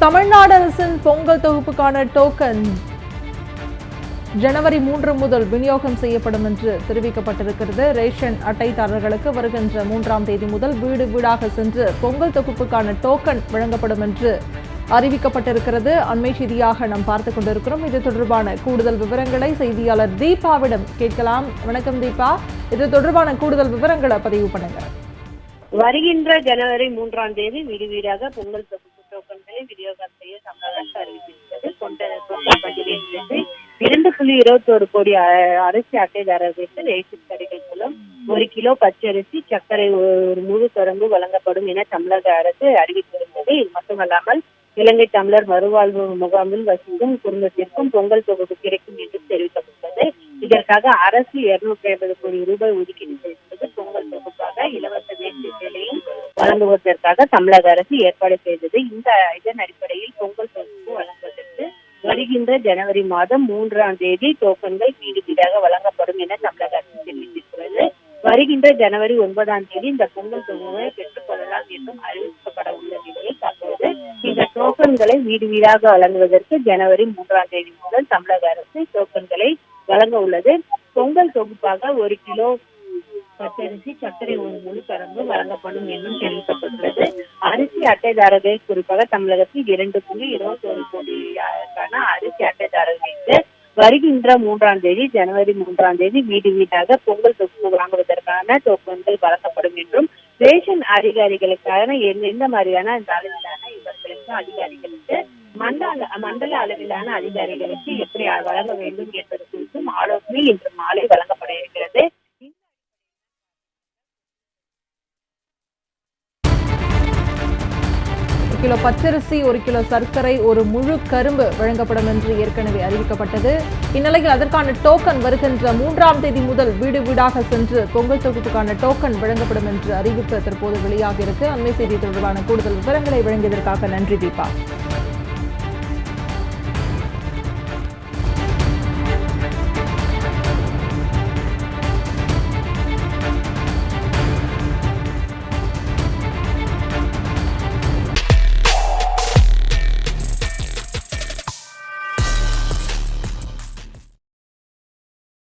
தமிழ்நாடு அரசின் பொங்கல் தொகுப்புக்கான டோக்கன் ஜனவரி மூன்று முதல் விநியோகம் செய்யப்படும் என்று தெரிவிக்கப்பட்டிருக்கிறது. ரேஷன் அட்டைதாரர்களுக்கு வருகின்ற மூன்றாம் தேதி முதல் வீடு வீடாக சென்று பொங்கல் தொகுப்புக்கான டோக்கன் வழங்கப்படும் என்று அறிவிக்கப்பட்டிருக்கிறது. அண்மை செய்தியாக நாம் பார்த்து கொண்டிருக்கிறோம். இது தொடர்பான கூடுதல் விவரங்களை செய்தியாளர் தீபாவிடம் கேட்கலாம். வணக்கம் தீபா. இது தொடர்பான கூடுதல் விவரங்களை பதிவு பண்ணுங்க வருகின்ற ஜனவரி மூன்றாம் தேதி வீடு வீடாக பொங்கல் தொகுப்பு டோக்கன்களை விநியோகம் செய்ய தமிழக அரசு அறிவித்திருக்கிறது கொண்ட பொங்கல் பண்டிகையிலிருந்து இரண்டு புள்ளி இருபத்தி ஒரு கோடி அரிசி அட்டைதாரர்களுக்கு ரேஷன் கடைகள் மூலம் ஒரு கிலோ பச்சரிசி சர்க்கரை ஒரு முழு தொடர்ந்து வழங்கப்படும் என தமிழக அரசு அறிவித்திருந்தது. இது மட்டுமல்லாமல் இலங்கை தமிழர் மறுவாழ்வு முகாமில் வசிக்கும் குடும்பத்திற்கும் பொங்கல் தொகுப்பு கிடைக்கும் என்று தெரிவிக்கப்பட்டது. இதற்காக அரசு இருநூற்றி ஐம்பது கோடி ரூபாய் ஒதுக்கீடு செய்தது பொங்கல் தொகுப்பாக இலவச வேஷ்டி சேலையும் வழங்குவதற்காக தமிழக அரசு ஏற்பாடு செய்தது. இந்த இதன் அடிப்படையில் பொங்கல் பரிசு வழங்குவதற்கு வருகின்ற ஜனவரி மாதம் மூன்றாம் தேதி டோக்கன்கள் வீடு வீடாக வழங்கப்படும் என தமிழக அரசு தெரிவித்திருக்கிறது. வருகின்ற ஜனவரி ஒன்பதாம் தேதி இந்த பொங்கல் தொகுப்பை பெற்றுக்கொள்ளலாம் என்றும் அறிவிக்கப்பட உள்ள நிலையில் தற்போது இந்த டோக்கன்களை வீடு வீடாக வழங்குவதற்கு ஜனவரி மூன்றாம் தேதி முதல் தமிழக அரசு டோக்கன்களை வழங்க உள்ளது. பொங்கல் தொகுப்பாக ஒரு கிலோ பச்சரிசி சர்க்கரை ஒரு முழு கலந்து வழங்கப்படும் என்றும் தெரிவிக்கப்பட்டுள்ளது. அரிசி அட்டைதாரர்கள் குறிப்பாக தமிழகத்தில் இரண்டு புள்ளி இருபத்தி ஒரு கோடிக்கான அரிசி அட்டைதாரர்களுக்கு வருகின்ற மூன்றாம் தேதி ஜனவரி மூன்றாம் தேதி வீடு வீடாக பொங்கல் தொகுப்பு வாங்குவதற்கான டோக்கன்கள் வழங்கப்படும் என்றும் ரேஷன் அதிகாரிகளுக்கான எந்த- எந்த மாதிரியான இந்த அளவிலான இவர்களுக்கு அதிகாரிகளுக்கு மண்டல மண்டல அளவிலான அதிகாரிகளுக்கு எப்படி வழங்க வேண்டும் என்பது குறித்தும் ஆலோசனை இன்று மாலை வழங்கப்பட இருக்கிறது. கிலோ பச்சரிசி ஒரு கிலோ சர்க்கரை ஒரு முழு கரும்பு வழங்கப்படும் என்று ஏற்கனவே அறிவிக்கப்பட்டது. இந்நிலையில் அதற்கான டோக்கன் வருகின்ற மூன்றாம் தேதி முதல் வீடு வீடாக சென்று பொங்கல் தொகுப்புக்கான டோக்கன் வழங்கப்படும் என்று அறிவிப்பு தற்போது வெளியாகியிருக்கு. அண்மை செய்தி தொடர்பான கூடுதல் விவரங்களை வழங்கியதற்காக நன்றி தீபா.